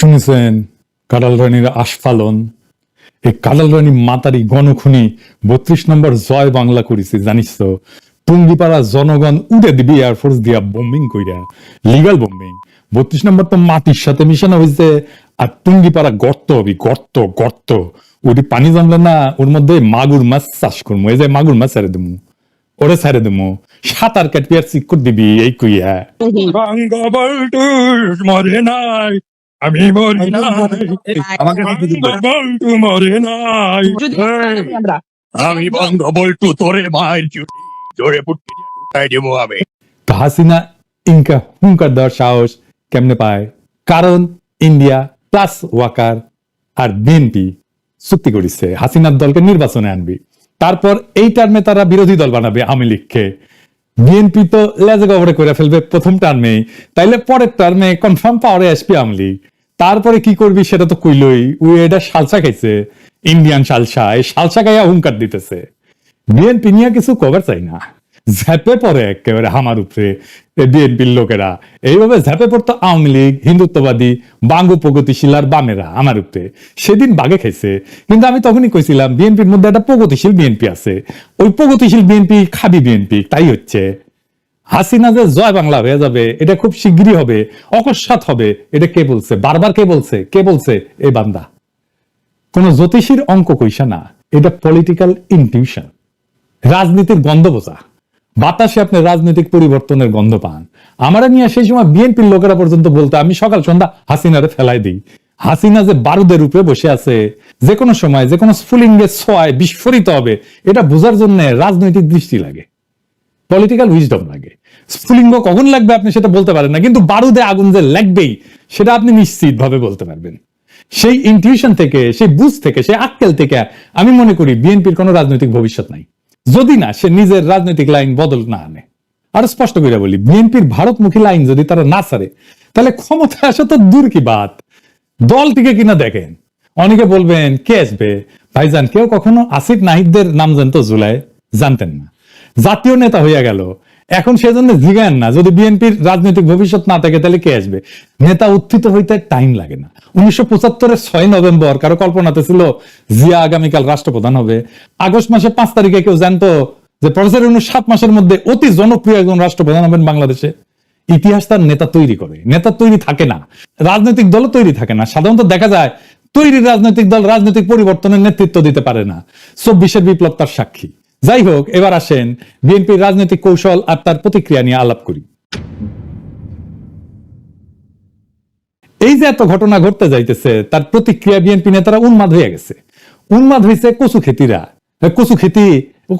শুনেছেন কাডাল রানীর আস্ফালন। এই কাডাল রানী মাতারি গণখুনি বত্রিশ নম্বর জয় বাংলা করেছে, জানিস তো? টুঙ্গিপাড়া জনগণ উড়ে দিবি এয়ারফোর্স দিয়া বোম্বিং কইরা। লিগাল বোম্বিং বত্রিশ নম্বর তো মাটির সাথে মিশানো হয়েছে আর টুঙ্গিপাড়া গর্ত হবি, গর্ত গর্ত। ওটি পানি জমলে না, ওর মধ্যে মাগুর মাছ চাষ করব এই যে মাগুর মাছ ছেড়ে দেবো ওরে ছেড়ে দেবো সাঁতার কাটবি আর চিক দিবি, এই কইয়া। মরে নাই আমি মরি আমাকে মরে নাই। আমি তোরে মায়ের চুটি জোরে পুটি ঢুকাই দেবো আমি। হাসিনা ইনকা হুঙ্কার দেওয়ার সাহস কেমনে পায়? কারণ ইন্ডিয়া প্লাস ওয়াকার আর বিএনপি চুক্তি করিছে। হাসিনার দলকে নির্বাচনে আনবি। তারপর এই টার্মে তারা বিরোধী দল বানাবে আওয়ামী লীগকে। বিএনপি তো লেজে গবরে করে ফেলবে প্রথম টার্মে তাইলে পরের টার্মে কনফার্ম পাওয়ারে আসবে আওয়ামী লীগ। তারপরে কি করবি সেটা তো কইলই। উই এটা সালসা খাইছে। ইন্ডিয়ান সালসা। এই সালসা খাইয়া হুঙ্কার দিতেছে। বিএনপি নিয়ে কিছু কভার চাই না। ঝাঁপে পড়ে একেবারে হামার উপরে বিএনপির লোকেরা। এইভাবে ঝাঁপে পড়তো আওয়ামী লীগ, হিন্দুত্ববাদী, বাঙ্গু প্রগতিশীল আর বামেরা আমার উপরে। সেদিন বাগে খাইছে। কিন্তু আমি তখনই কইছিলাম বিএনপির মধ্যে একটা প্রগতিশীল বিএনপি আছে। ওই প্রগতিশীল বিএনপি খাবি বিএনপি তাই হচ্ছে। হাসিনা যে জয় বাংলা হয়ে যাবে, এটা খুব শিগগিরই হবে, অকস্মাৎ হবে, এটা কে বলছে? বারবার কে বলছে? কে বলছে? এই বান্দা। কোন জ্যোতিষীর অঙ্ক কইসা না, এটা পলিটিক্যাল ইনটিউশন রাজনীতির গন্ধ বোঝা। বাতাসে আপনি রাজনৈতিক পরিবর্তনের গন্ধ পান। আমরা নিয়ে সেই সময় বিএনপির লোকেরা পর্যন্ত বলতে, আমি সকাল সন্ধ্যা হাসিনারে ফেলাই দিই। হাসিনা যে বারুদের রূপে বসে আছে, যে কোনো সময়, যে কোনো স্ফুলিঙ্গে ছোঁয়ায় বিস্ফোরিত হবে, এটা বোঝার জন্য রাজনৈতিক দৃষ্টি লাগে। পলিটিক্যাল উইজডম লাগে। স্ফুলিঙ্গ কখন লাগবে আপনি সেটা বলতে পারেন না, কিন্তু বারুদে আগুন যে লাগবেই, সেটা আপনি নিশ্চিত ভাবে বলতে পারবেন। সেই ইনটিউশন থেকে, সেই বুঝ থেকে, সেই আক্কেল থেকে আমি মনে করি বিএনপির কোনো রাজনৈতিক ভবিষ্যৎ নাই। যদি না, সে নিজের রাজনৈতিক লাইন বদল না আনে। আরও স্পষ্ট করে বলি, বিএনপির ভারতমুখী লাইন যদি তারা না ছাড়ে তাহলে ক্ষমতা আসা তো দূর কি বাত? দলটিকে কিনা দেখেন। অনেকে বলবেন, কে আসবে? ভাইজান, কেউ কখনো আসিফ নাহিদদের নাম জানতো জুলাই? জানতেন না। জাতীয় নেতা হইয়া গেল এখন সেজন্য জিগান না, যদি বিএনপির রাজনৈতিক ভবিষ্যৎ না থাকে, তাহলে কে আসবে? নেতা উত্থিত হইতে টাইম লাগে না। উনিশশো পঁচাত্তরের ছয় নভেম্বর, কারও কল্পনাতে ছিল জিয়া আগামীকাল রাষ্ট্রপ্রধান হবে। আগস্ট মাসে পাঁচ তারিখে কেউ জানতো যে প্রফেসর ইউনূস সাত মাসের মধ্যে অতি জনপ্রিয় একজন রাষ্ট্রপ্রধান হবেন বাংলাদেশে। ইতিহাস তার নেতা তৈরি করে। নেতা তৈরি থাকে না। রাজনৈতিক দলও তৈরি থাকে না। সাধারণত দেখা যায় তৈরি রাজনৈতিক দল রাজনৈতিক পরিবর্তনের নেতৃত্ব দিতে পারে না। চব্বিশের বিপ্লব তার সাক্ষী। যাই হোক এবার আসেন বিএনপির রাজনৈতিক কৌশল আর তার প্রতিক্রিয়া নিয়ে আলাপ করি। এই যে এত ঘটনা ঘটতে যাইতেছে, তার প্রতিক্রিয়া বিএনপি নেতারা উন্মাদ হয়ে গেছে। উন্মাদ হয়েছে কচু খেতিরা। কচু খেতি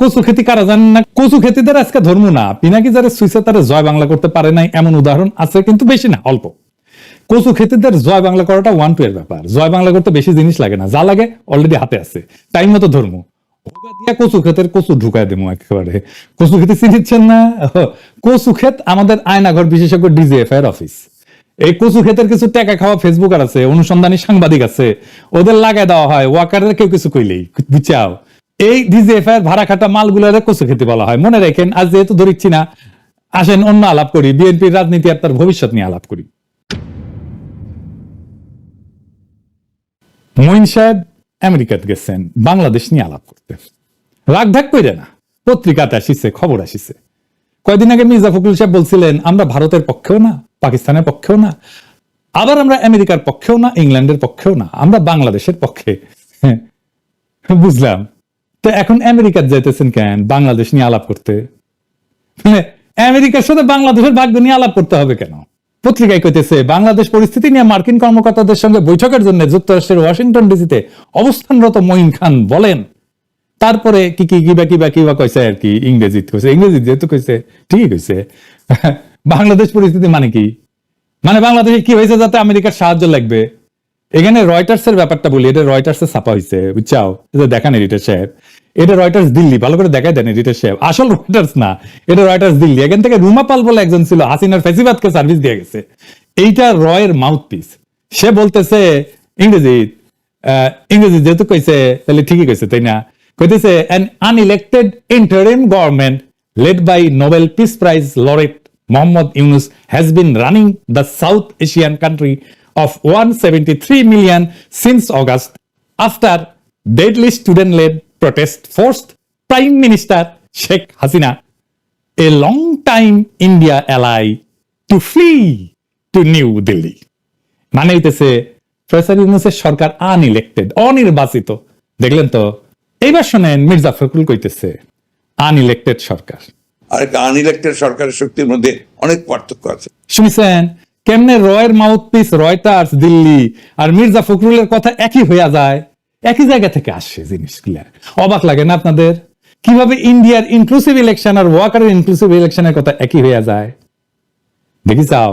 কচু খেতি কারা জানেন না? কচু খেতিদের আজকে ধর্ম না। পিনাকি যারা সুইসে তারা জয় বাংলা করতে পারে নাই, এমন উদাহরণ আছে কিন্তু বেশি না, অল্প। কচু খেতিদের জয় বাংলা করাটা ওয়ান টু এর ব্যাপার। জয় বাংলা করতে বেশি জিনিস লাগে না, যা লাগে অলরেডি হাতে আছে। টাইম মতো ধর্ম। কচু ক্ষেতের কচু দেবো একেবারে। কচু খেতে চিনিচ্ছেন না? কচু ক্ষেত আমাদের আয়নাঘর বিশেষজ্ঞ এর অফিস। এই কচু ক্ষেতের কিছু টাকা খাওয়া আছে, অনুসন্ধানী সাংবাদিক আছে, ওদের লাগাই দেওয়া হয় ওয়াকারের কেউ কিছু কইলেই বুঝাও এই এর ভাড়া খাটা মালগুলোরে কচু খেতে বলা হয়। মনে রাখেন, আজ যেহেতু ধরিচ্ছি না, আসেন অন্য আলাপ করি, বিএনপির রাজনীতি আর তার ভবিষ্যৎ নিয়ে আলাপ করি। মঈন সাহেব আমেরিকাতে গেছেন বাংলাদেশ নিয়ে আলাপ করতে। রাগ ঢাক কইরে না পত্রিকাতে আসিছে খবর আসিছে। কয়দিন আগে মির্জা ফখরুল সাহেব বলছিলেন আমরা ভারতের পক্ষেও না পাকিস্তানের পক্ষেও না আবার আমরা আমেরিকার পক্ষেও না ইংল্যান্ডের পক্ষেও না আমরা বাংলাদেশের পক্ষে। হ্যাঁ, বুঝলাম। তো এখন আমেরিকার যাইতেছেন কেন বাংলাদেশ নিয়ে আলাপ করতে? মানে আমেরিকার সাথে বাংলাদেশের ভাগ্য নিয়ে আলাপ করতে হবে কেন? পত্রিকায় কইতেছে, বাংলাদেশ পরিস্থিতি নিয়ে মার্কিন কর্মকর্তাদের সঙ্গে বৈঠকের জন্য যুক্তরাষ্ট্রের ওয়াশিংটন ডিসিতে অবস্থানরত মঈন খান বলেন। তারপরে কি কি কিবা কিবা কিবা কইছে আর কি, ইংরেজিত কইছে। ইংরেজি যেহেতু কইছে, ঠিকই কইছে। বাংলাদেশ পরিস্থিতি মানে কি? মানে বাংলাদেশে কি হয়েছে যাতে আমেরিকার সাহায্য লাগবে? এখানে রয়টার্স এর ব্যাপারটা বলি, এটা রয়টার্স এর ছাপা হয়েছে বুঝছাও? দেখান এডিটর সাহেব। এটা রয়টার্স দিল্লি, ভালো করে দেখায় দেন এডিটার সাহেব। আসল রয়টার্স না, এটা রয়টার্স দিল্লি। এখান থেকে রুমা পাল বলে একজন ছিল, হাসিনার ফেসিবাদকে সার্ভিস দিয়ে গেছে। এইটা রয়ের মাউথ পিস সে বলতেছে ইংরেজি ইংরেজি যেহেতু কইছে, তাহলে ঠিকই কইছে, তাই না? কইতেছে an unelected interim government led by Nobel peace prize laureate Mohammad Yunus has been running the South Asian country of one seventy three million since August after deadly student led protest forced Prime Minister Sheikh Hasina, a long-time India ally, to flee to New Delhi. মানে হইতেছে professor ইউনুসের সরকার unelected অনির্বাচিত। দেখলেন তো এইবার শোনেন মির্জা ফখরুল কইতেছে unelected সরকার। আর unelected সরকারের শক্তির মধ্যে অনেক পার্থক্য আছে। শুনেছেন কেমনে রয়ের মাউথপিস রয়টার্স দিল্লি আর মির্জা ফখরুলের কথা একই হইয়া যায়? একই জায়গা থেকে আসে জিনিসগুলা। অবাক লাগে না আপনাদের? কীভাবে ইন্ডিয়ার ইনক্লুসিভ ইলেকশন আর ওয়াকারের ইনক্লুসিভ ইলেকশনের কথা একই হয়ে যায়? দেখি চাও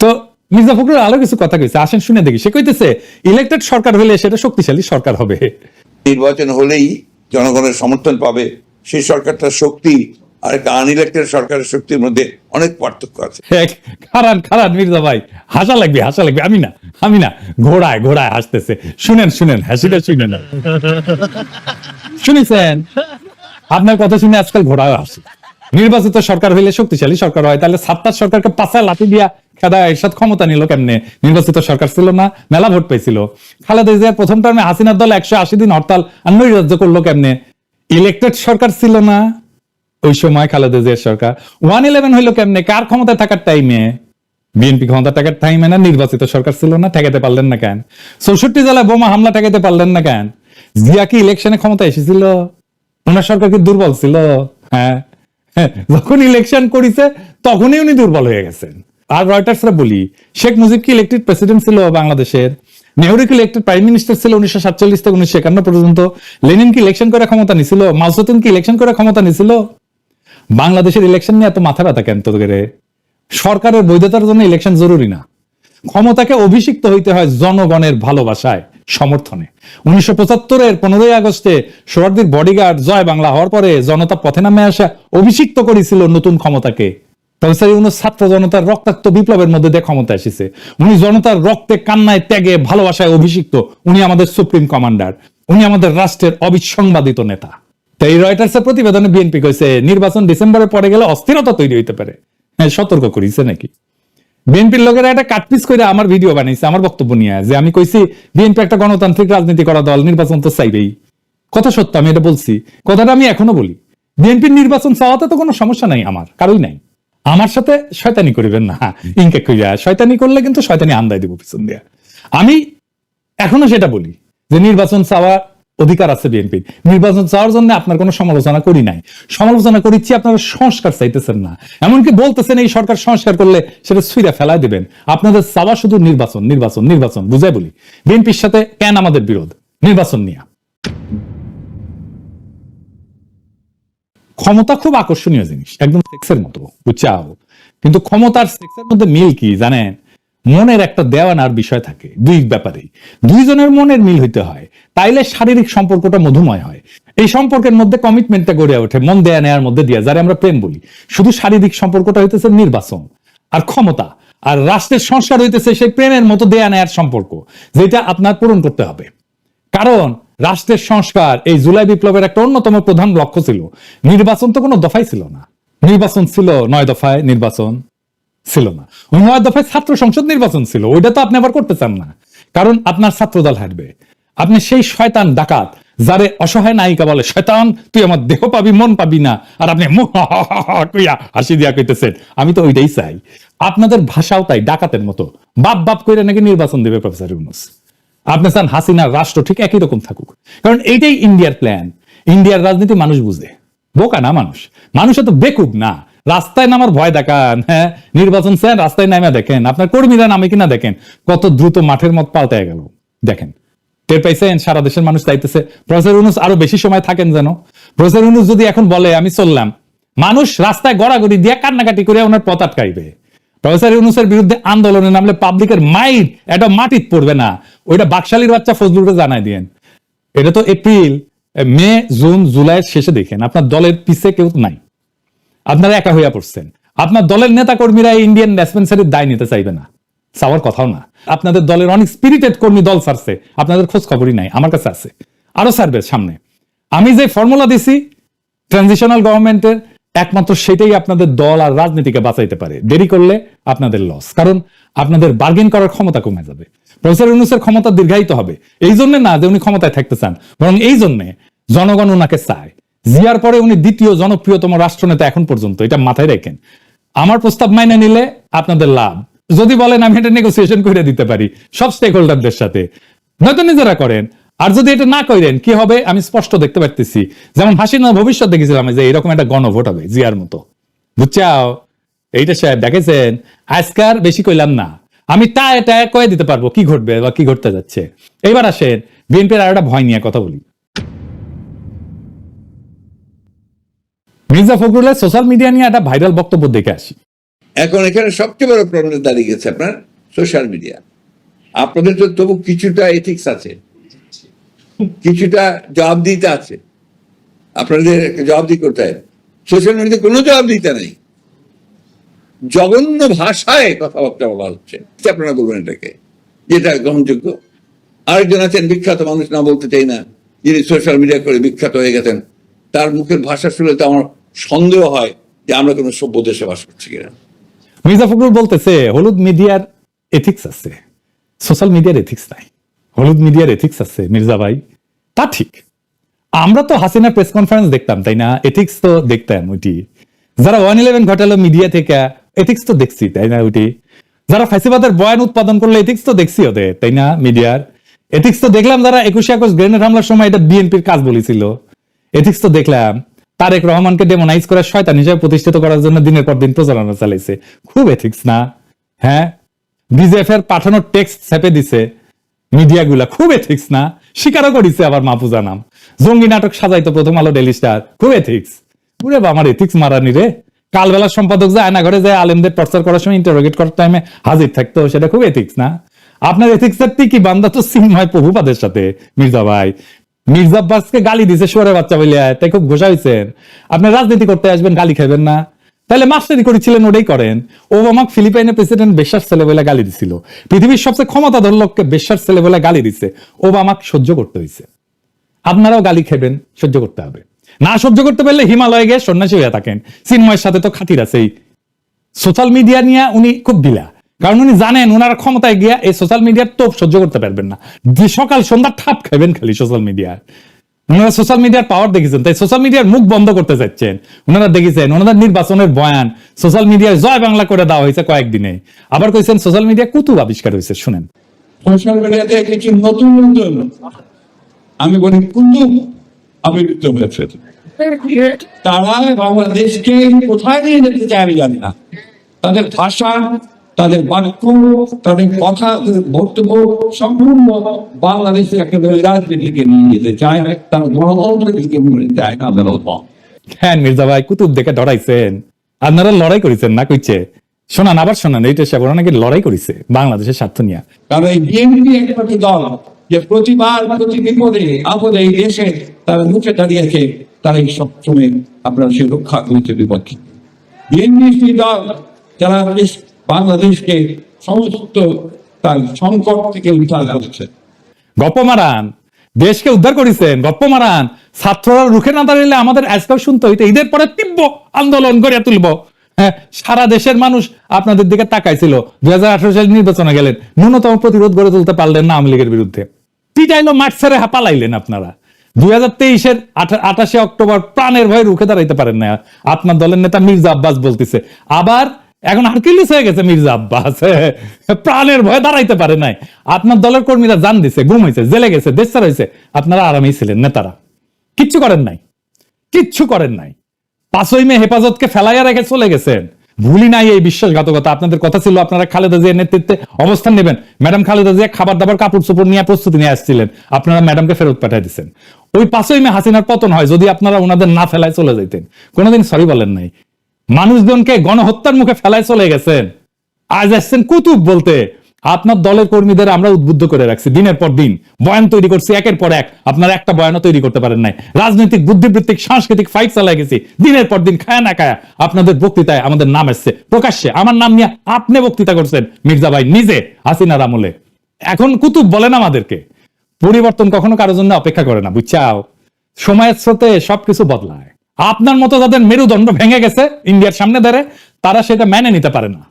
তো মির্জা ফখরুল আরও কিছু কথা কইছে, আসেন শুনে দেখি। সে কইতেছে ইলেক্টেড সরকার হলে সেটা শক্তিশালী সরকার হবে। নির্বাচন হলেই জনগণের সমর্থন পাবে। সেই সরকারটার শক্তি আর সরকারের শক্তির মধ্যে অনেক পার্থক্য আছে। খারান খারান, মির্জা ভাই, হাসা লাগবে হাসা লাগবে। আমি না আমি না, ঘোড়ায় ঘোড়ায় হাসতেছে। শুনেন শুনেন, হাসিটা শুনেন। শুনেছেন? আপনার কথা শুনে আজকাল ঘোড়ায় হাসি। নির্বাচিত সরকার হইলে শক্তিশালী সরকার হয়, তাহলে সাতটার সরকারকে পাশায় লাঠি দিয়া খেদা এরশাদ ক্ষমতা নিল কেমনে? নির্বাচিত সরকার ছিল না, মেলা ভোট পেয়েছিল খালেদা জিয়ার প্রথম টার্মে হাসিনার দল একশো আশি দিন হরতাল আর নৈরাজ্য করল কেমনে? ইলেকটেড সরকার ছিল না ওই সময় খালেদা জিয়ার সরকার। ওয়ান ইলেভেন হইল কেমনে? কার ক্ষমতায় থাকার টাইমে বিএনপি ক্ষমতা টাকার টাইমে না নির্বাচিত সরকার ছিল না? ঠেকাতে পারলেন না কেন? চৌষট্টি জেলায় বোমা হামলা ঠেকাতে পারলেন না কেন? জিয়া কি ইলেকশনে ক্ষমতা এসেছিল? ওনার সরকার কি দুর্বল ছিল? হ্যাঁ। হ্যাঁ, যখন ইলেকশন করিছে তখনই উনি দুর্বল হয়ে গেছেন। আর রয়টার্সরা বলি শেখ মুজিব কি ইলেকটেড প্রেসিডেন্ট ছিল বাংলাদেশের? নেহরু কি ইলেকটেড প্রাইম মিনিস্টার ছিল উনিশশো সাতচল্লিশ থেকে উনিশশো একান্ন পর্যন্ত? লেনিন কি ইলেকশন করে ক্ষমতা নিছিল? মাউসেতুন কি ইলেকশন করে ক্ষমতা নিছিল? বাংলাদেশের ইলেকশন নিয়ে এত মাথা ব্যথা কেন তোদের সরকারের বৈধতার জন্য ইলেকশন জরুরি না। ক্ষমতাকে অভিষিক্ত হইতে হয় জনগণের ভালোবাসায়, সমর্থনে। উনিশশো পঁচাত্তরের পনেরোই আগস্টে সোহরার্দির বডিগার্ড জয় বাংলা হওয়ার পরে জনতা পথে নামে আসা, অভিষিক্ত করেছিল নতুন ক্ষমতাকে। তবে স্যার উনি ছাত্র জনতার রক্তাক্ত বিপ্লবের মধ্যে দিয়ে ক্ষমতা এসেছে। উনি জনতার রক্তে, কান্নায়, ত্যাগে, ভালোবাসায় অভিষিক্ত। উনি আমাদের সুপ্রিম কমান্ডার। উনি আমাদের রাষ্ট্রের অবিসংবাদিত নেতা। তাই এই রয়টার্সের প্রতিবেদনে বিএনপি কইছে, নির্বাচন ডিসেম্বরে পরে গেলে অস্থিরতা তৈরি হইতে পারে। হ্যাঁ সতর্ক করিছে নাকি? বিএনপির লোকেরা একটা কাটপিস করে আমার ভিডিও বানাইছে, আমার বক্তব্য নিয়ে যে আমি কইছি বিএনপি একটা গণতান্ত্রিক রাজনীতি করা দল, নির্বাচন তো চাইবেই। কথা সত্য, আমি এটা বলছি। কথাটা আমি এখনও বলি। বিএনপির নির্বাচন চাওয়াতে তো কোনো সমস্যা নাই আমার, কারোই নাই। আমার সাথে শয়তানি করিবেন না, ইনকে কইয়া শয়তানি করলে কিন্তু শয়তানি আন্দায় দিব পিছন দিয়া। আমি এখনও সেটা বলি যে নির্বাচন চাওয়ার অধিকার আছে বিএনপির। নির্বাচন চাওয়ার জন্য আপনার কোনো সমালোচনা করি নাই। সমালোচনা করিচ্ছি, আপনারা সংস্কার চাইতেছেন না। এমনকি বলতেছেন এই সরকার সংস্কার করলে সেটা সুইরা ফেলায় দিবেন। আপনাদের চাওয়া শুধু নির্বাচন নির্বাচন নির্বাচন, বুঝাই বলি। বিএনপির সাথে কেন আমাদের বিরোধ? নির্বাচন নিয়ে। ক্ষমতা খুব আকর্ষণীয় জিনিস, একদম সেক্সের মতো, বুঝছাও? কিন্তু ক্ষমতার সেক্সের মধ্যে মিল কি, জানেন? মনের একটা দেওয়ানার বিষয় থাকে, দুই ব্যাপারেই। দুইজনের মনের মিল হইতে হয়, তাইলে শারীরিক সম্পর্কটা মধুময় হয়। এই সম্পর্কের মধ্যে কমিটমেন্টটা গড়ে ওঠে, মন দেয়া নেয়ার মধ্যে দিয়ে, যারা আমরা প্রেম বলি। শুধু শারীরিক সম্পর্কটা হইতেছে নির্বাচন, আর ক্ষমতা, আর রাষ্ট্রের সংস্কার হইতেছে সেই প্রেমের মতো দেয়া নেয়ার সম্পর্ক, যেটা আপনার পূরণ করতে হবে। কারণ, রাষ্ট্রের সংস্কার এই জুলাই বিপ্লবের একটা অন্যতম প্রধান লক্ষ্য ছিল। নির্বাচন তো কোনো দফাই ছিল না। নির্বাচন ছিল নয় দফায় নির্বাচন। ছিল না। ওই দফায় ছাত্র সংসদ নির্বাচন ছিল, ওইটা তো আপনি আবার করতে চান না। কারণ আপনার ছাত্রদল হাঁটবে আপনি সেই শয়তান ডাকাত, যারে অসহায় নায়িকা বলে, শয়তান, তুই আমার দেহ পাবি, মন পাবি না। আর আপনি কইয়া হাসি দিয়া কইতেছেন। আমি তো ওইটাই চাই। আপনাদের ভাষাও তাই, ডাকাতের মতো। বাপ বাপ কইরা নাকি নির্বাচন দেবে প্রফেসর ইউনুস। আপনি চান হাসিনার রাষ্ট্র ঠিক একই রকম থাকুক। কারণ এইটাই ইন্ডিয়ার প্ল্যান ইন্ডিয়ার রাজনীতি মানুষ বুঝে। বোকা না মানুষ। মানুষ তো বেকুব না। রাস্তায় নামার ভয় দেখান হ্যাঁ? নির্বাচন চান, রাস্তায় নামে দেখেন। আপনার কর্মীরা নামে কিনা দেখেন। কত দ্রুত মাঠের মত পাল্টায় গেল। দেখেন। টের পাইছেন? সারা দেশের মানুষ চাইতেছে। প্রফেসর ইউনুস আরও বেশি সময় থাকেন যেন। প্রফেসর ইউনুস যদি এখন বলে, আমি চললাম। মানুষ রাস্তায় গড়াগড়ি দিয়ে কান্নাকাটি করে ওনার পথ আটকাইবে। প্রফেসর ইউনুসের বিরুদ্ধে আন্দোলনে নামলে পাবলিকের মাইন্ড এটা মাটিত পড়বে না। ওইটা বাকশালীর বাচ্চা ফজলুরকে জানাই দিয়েন। এটা তো এপ্রিল, মে, জুন, জুলাইয়ের শেষে দেখেন। আপনার দলের পিছে কেউ নাই। আপনারা একা হইয়া পড়ছেন। আপনার দলের নেতা কর্মীরা ইন্ডিয়ান ডিসপেন্সারির দায় নিতে চাইবে না। চাওয়ার কথাও না। আপনাদের দলের অনেক স্পিরিটেড কর্মী দল ছাড়ছে। আপনাদের খোঁজ খবরই নাই। আমার কাছে আছে। আরও ছাড়বে সামনে। আমি যে ফর্মুলা দিছি ট্রানজিশনাল গভর্নমেন্টের একমাত্র সেটাই আপনাদের দল আর রাজনীতিকে বাঁচাইতে পারে। দেরি করলে আপনাদের লস কারণ আপনাদের বার্গেন করার ক্ষমতা কমে যাবে। প্রফেসর ইউনুসের ক্ষমতা দীর্ঘায়িত হবে। এই জন্য না যে উনি ক্ষমতায় থাকতে চান। বরং এই জন্যে জনগণ ওনাকে চায়। জিয়ার পরে উনি দ্বিতীয় জনপ্রিয়তম রাষ্ট্রনেতা এখন পর্যন্ত, এটা মাথায় রাখেন। আমার প্রস্তাব মাইনে নিলে আপনাদের লাভ। যদি বলেন, আমি এটা নেগোসিয়েশন করে দিতে পারি, সব স্টেক হোল্ডারদের সাথে। নয়তো নিজেরা করেন। আর যদি এটা না করেন, কি হবে? আমি স্পষ্ট দেখতে পারতেছি। যেমন হাসিনা ভবিষ্যৎ দেখেছিলাম যে এরকম একটা গণভোট হবে জিয়ার মতো। বুঝছাও? এইটা সাহেব দেখেছেন? আজকার বেশি কইলাম না। আমি তা এটা কয়ে দিতে পারব, কি ঘটবে বা কি ঘটতে যাচ্ছে। এইবার আসেন, বিএনপির আর একটা ভয় নিয়ে কথা বলি। মির্জা ফখরুলের সোশ্যাল মিডিয়া নিয়ে একটা ভাইরাল বক্তব্য দেখে আসি। এখন এখানে সবচেয়ে বড় প্রবলেম দাঁড়িয়ে গেছে আপনার সোশ্যাল মিডিয়া আপনাদের তো তবু কিছুটা এথিক্স আছে। কিছুটা জবাবদিহিতা আছে। আপনাদের জবাবদিহি করতে হয়। সোশ্যাল মিডিয়াতে কোনো জবাবদিহিতা নেই। জঘন্য ভাষায় কথাবার্তা বলা হচ্ছে। আপনারা বলবেন এটাকে যেটা গ্রহণযোগ্য। আরেকজন আছেন, বিখ্যাত মানুষ, না বলতে চাই না, যিনি সোশ্যাল মিডিয়া করে বিখ্যাত হয়ে গেছেন। তার মুখের ভাষা শুনে তো আমার সন্দেহ হয় যে আমরা কোনো সভ্য দেশে বাস করছি কিনা। মির্জা ফখরুল বলতেছে, হলুদ মিডিয়ার এথিক্স আছে সোশ্যাল মিডিয়ার এথিক্স নাই। হলুদ মিডিয়ার এথিক্স আছে, মির্জা ভাই। তা ঠিক। আমরা তো হাসিনা প্রেস কনফারেন্স দেখতাম, তাই না? এথিক্স তো দেখতাম ওইটি। যারা ওয়ান ইলেভেন ঘটালো মিডিয়া থেকে এথিক্স তো দেখছি, তাই না ওইটি? যারা ফাইসিবাদের বয়ান উৎপাদন করল এথিক্স তো দেখছি ওদের, তাই না মিডিয়ার? এথিক্স তো দেখলাম যারা একুশে আগস্ট গ্রেনেড হামলার সময় এটা বিএনপির কাজ বলেছিল। এথিক্স তো দেখলাম। তারেক রহমানকে ডেমোনাইজ করে শয়তান হিসেবে প্রতিষ্ঠিত করার জন্য দিনের পর দিন প্রচারণা চালাইছে। খুব এথিক্স না? হ্যাঁ? বিজেএফ এর পাঠানো টেক্সট ছেপে দিছে। মিডিয়াগুলা খুব এথিক্স না? স্বীকারও করিছে আবার মাহফুজা নাম। জঙ্গি নাটক সাজাইতো প্রথম আলো ডেলি স্টার খুব এথিক্স বা আমার এথিক্স মারানি রে। কালবেলা সম্পাদক যে আয়না ঘরে যায় আলেমদের টর্চার করার সময় ইন্টারোগেট করার টাইমে হাজির থাকতো, সেটা খুব এথিক্স না? আপনার এথিক্স এর কি বান্দা তো সিনময় প্রভুপাদের সাথে। মির্জা ভাই মির্জা গালি দিছে সোরে বাচ্চা বলিয়া। তাই খুব আপনি রাজনীতি করতে আসবেন, গালি খাবেন না। তাহলে মাস্টারি করেছিলেন, ওটাই করেন। প্রেসিডেন্ট বলে গালি দিছিল। পৃথিবীর সবচেয়ে ক্ষমতাধর লোককে বলে গালি দিছে। ওবামাক সহ্য করতে হয়েছে আপনারাও গালি খেবেন সহ্য করতে হবে। না সহ্য করতে পারলে হিমালয়ে গিয়ে সন্ন্যাসী হয়ে থাকেন। চিন্ময়ের সাথে তো খাতির আছেই। সোশ্যাল মিডিয়া নিয়ে উনি খুব ঢিলা। কারণ উনি জানেন ওনারা ক্ষমতায় গিয়া এই সোশ্যাল মিডিয়ার তোপ সহ্য করতে পারবেন না। যে সকাল সন্ধ্যা ঠাপ খাবেন খালি সোশ্যাল মিডিয়ার ওনারা সোশ্যাল মিডিয়ার পাওয়ার দেখেছেন, তাই সোশ্যাল মিডিয়ার মুখ বন্ধ করতে চাচ্ছেন। ওনারা দেখেছেন ওনাদের নির্বাচনের বয়ান সোশ্যাল মিডিয়ায় জয় বাংলা করে দেওয়া হয়েছে কয়েকদিনে। আবার কইছেন সোশ্যাল মিডিয়া কুতুব আবিষ্কার হয়েছে, শুনেন। সোশ্যাল মিডিয়াতে কিছু নতুন নতুন? আমি বলি কুতুব আবির্ভূত হয়েছে। তারা বাংলাদেশকে কোথায় নিয়ে যেতে চায় আমি জানি না। তাদের ভাষা তাদের বাক্য তাদের কথা বক্তব্য সম্পূর্ণ বাংলাদেশের একেবারে রাজনীতিকে নিয়ে যেতে চায় তারা গণতন্ত্রের দিকে নিয়ে যায় না হ্যাঁ মির্জা ভাই কুতুব দেখে ডরাইছেন। আপনারা লড়াই করেছেন না কইছে? শোনান আবার শোনান এইটা সে ওরা নাকি লড়াই করেছে বাংলাদেশের স্বার্থ নিয়ে। কারণ এই বিএনপি একমাত্র দল যে প্রতিবার প্রতি বিপদে আপদে এই দেশে তারা মুখে দাঁড়িয়েছে তারা এই সব সময় আপনার সে রক্ষা করেছে বিপক্ষে। বিএনপি দল যারা বাংলাদেশকে সমস্ত তার সংকট থেকে উদ্ধার করেছে। গপ্প মারান, দেশকে উদ্ধার করেছেন, গপ্প মারান। ছাত্ররা রুখে না দাঁড়ালে আমাদের আজকাল শুনতে হইতো, ঈদের পরে তীব্র আন্দোলন গড়িয়া তুলব। হ্যাঁ সারা দেশের মানুষ আপনাদের দিকে তাকাইছিল। দুই হাজার আঠারো সালে নির্বাচনে গেলেন, ন্যূনতম প্রতিরোধ গড়ে তুলতে পারলেন না আওয়ামী লীগের বিরুদ্ধে। পিটাইলো মাঠ ছেড়ে হাঁপালাইলেন আপনারা। দুই হাজার তেইশের আঠাশে অক্টোবর প্রাণের ভয়ে রুখে দাঁড়াইতে পারেন না। আপনার দলের নেতা মির্জা আব্বাস বলতেছে, আবার এখন হারকিলিস হয়ে গেছে মির্জা আব্বাস। প্রাণের ভয়ে দাঁড়াইতে পারে নাই। আপনার দলের কর্মীরা জান দিছে গুম হয়েছে জেলে গেছে দেশ ছাড়া হয়েছে আপনারা আরামেই ছিলেন, নেতারা। কিচ্ছু করেন নাই। কিচ্ছু করেন নাই। পাঁচই মে হেফাজতকে ফেলাইয়া রেখে চলে গেছেন। ভুলি নাই এই বিশ্বাসঘাতকতা। আপনাদের কথা ছিল, আপনারা খালেদা জিয়ার নেতৃত্বে অবস্থান নেবেন। ম্যাডাম খালেদা জিয়া খাবার দাবার কাপড় চোপড় নিয়ে প্রস্তুতি নিয়ে আসছিলেন। আপনারা ম্যাডামকে ফেরত পাঠিয়ে দিচ্ছেন ওই পাঁচই মে হাসিনার পতন হয় যদি আপনারা ওনাদের না ফেলায় চলে যেতেন কোনোদিন সরি বলেন নাই। মানুষজনকে গণহত্যার মুখে ফেলায় চলে গেছেন। আজ আসছেন কুতুব বলতে, আপনার দলের কর্মীদের আমরা উদ্বুদ্ধ করে রাখছি দিনের পর দিন। বয়ান তৈরি করছি একের পর এক। আপনারা একটা বয়ানও তৈরি করতে পারেন নাই। রাজনৈতিক, বুদ্ধিবৃত্তিক, সাংস্কৃতিক ফাইট চালাই গেছি। দিনের পর দিন খায়া না খায়া আপনাদের বক্তৃতায় আমাদের নাম এসছে প্রকাশ্যে আমার নাম নিয়ে আপনি বক্তৃতা করছেন মির্জা ভাই নিজে, হাসিনার আমলে। এখন কুতুব বলেন আমাদেরকে, পরিবর্তন কখনো কারোর জন্য অপেক্ষা করে না, বুঝছাও? সময়ের স্রোতে সবকিছু বদলায়। আপনার মতো যাদের মেরুদণ্ড ভেঙে গেছে ইন্ডিয়ার সামনে দাঁড়ে তারা সেটা মেনে নিতে পারে না।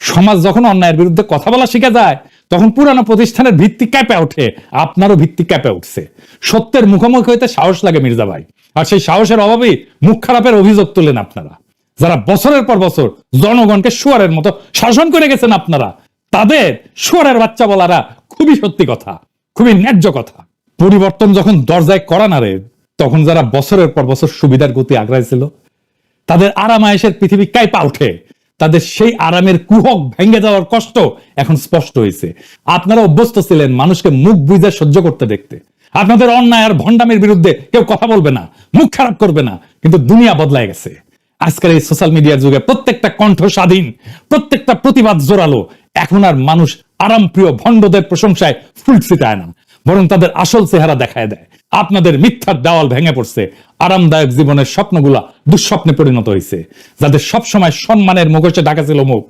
সমাজ যখন অন্যায়ের বিরুদ্ধে কথা বলা শিখে যায়, তখন পুরানো প্রতিষ্ঠানের ভিত্তি ক্যাপে ওঠে, আপনারও ভিত্তি ক্যাপে উঠছে। সত্যের মুখোমুখি হইতে সাহস লাগে মির্জা ভাই। আর সেই সাহসের অভাবেই মুখ খারাপের অভিযোগ তোলেন আপনারা। যারা বছরের পর বছর জনগণকে শুয়ারের মতো শাসন করে গেছেন আপনারা, তাদের শুয়ারের বাচ্চা বলারা খুবই সত্যি কথা, খুবই ন্যায্য কথা। পরিবর্তন যখন দরজায় করা নাড়ে তখন যারা বছরের পর বছর সুবিধার গতি আগ্রাইছিল, তাদের আরামায়েশের পৃথিবী কাইপা ওঠে। তাদের সেই আরামের কুহক ভেঙে যাওয়ার কষ্ট এখন স্পষ্ট হয়েছে। আপনারা অভ্যস্ত ছিলেন মানুষকে মুখ বুঝে সহ্য করতে দেখতে। আপনাদের অন্যায় আর ভণ্ডামের বিরুদ্ধে কেউ কথা বলবে না, মুখ খারাপ করবে না, কিন্তু দুনিয়া বদলায় গেছে। আজকের এই সোশ্যাল মিডিয়ার যুগে প্রত্যেকটা কণ্ঠ স্বাধীন, প্রত্যেকটা প্রতিবাদ জোরালো। এখন আর মানুষ আরামপ্রিয় ভণ্ডদের প্রশংসায় ফুল ছিটায় না। বরং তাদের আসল চেহারা দেখায় দেয়। আপনাদের মিথ্যার দেওয়াল ভেঙে পড়ছে। আরামদায়ক জীবনের স্বপ্নগুলা দুঃস্বপ্নে পরিণত হয়েছে যাদের সবসময় সম্মানের মুখোশে ঢাকা ছিল মুখ।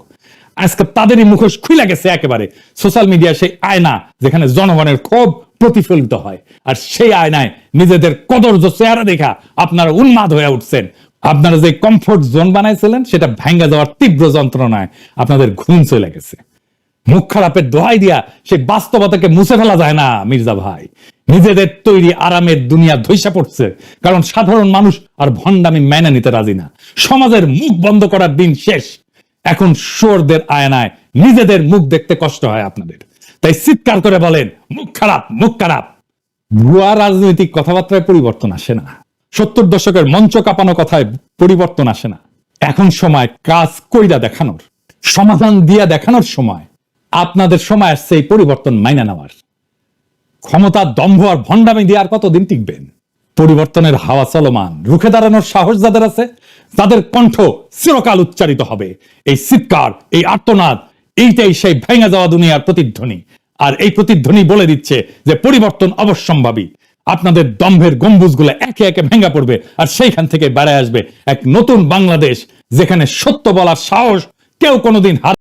আজকে তাদেরই মুখোশ খুলে গেছে একেবারে। সোশ্যাল মিডিয়া সেই আয়না যেখানে জনগণের ক্ষোভ প্রতিফলিত হয়। আর সেই আয়নায় নিজেদের কদর্য চেহারা দেখা আপনারা উন্মাদ হয়ে উঠছেন। আপনারা যে কমফোর্ট জোন বানাইছিলেন, সেটা ভেঙে যাওয়ার তীব্র যন্ত্রণায় আপনাদের ঘুম চলে গেছে। মুখ খারাপের দোহাই দিয়া সেই বাস্তবতাকে মুছে ফেলা যায় না, মির্জা ভাই। নিজেদের তৈরি আরামের দুনিয়া ধৈসা পড়ছে, কারণ সাধারণ মানুষ আর ভণ্ডামি মেনে নিতে রাজি না। সমাজের মুখ বন্ধ করার দিন শেষ। এখন শোরদের আয়নায় নিজেদের মুখ দেখতে কষ্ট হয় আপনাদের। তাই চিৎকার করে বলেন, মুখ খারাপ মুখ খারাপ। ভুয়া রাজনৈতিক কথাবার্তায় পরিবর্তন আসে না। সত্তর দশকের মঞ্চ কাঁপানো কথায় পরিবর্তন আসে না। এখন সময় কাজ কইরা দেখানোর, সমাধান দিয়া দেখানোর সময়। আপনাদের সময় আসছে এই পরিবর্তন মাইনা নেওয়ার। ক্ষমতা, দম্ভ আর ভণ্ডামি দিয়ে আর কতদিন টিকবেন? পরিবর্তনের হাওয়া চলমান, রুখে দাঁড়ানোর সাহস যাদের আছে, তাদের কণ্ঠ চিরকাল উচ্চারিত হবে। এই চিৎকার, এই আর্তনাদ, এইটাই সেই ভেঙে যাওয়া দুনিয়ার প্রতিধ্বনি। আর এই প্রতিধ্বনি বলে দিচ্ছে যে পরিবর্তন অবশ্যম্ভাবী। আপনাদের দম্ভের গম্বুজগুলো একে একে ভেঙে পড়বে আর সেইখান থেকে বেড়ে আসবে এক নতুন বাংলাদেশ যেখানে সত্য বলার সাহস কেউ কোনোদিন হার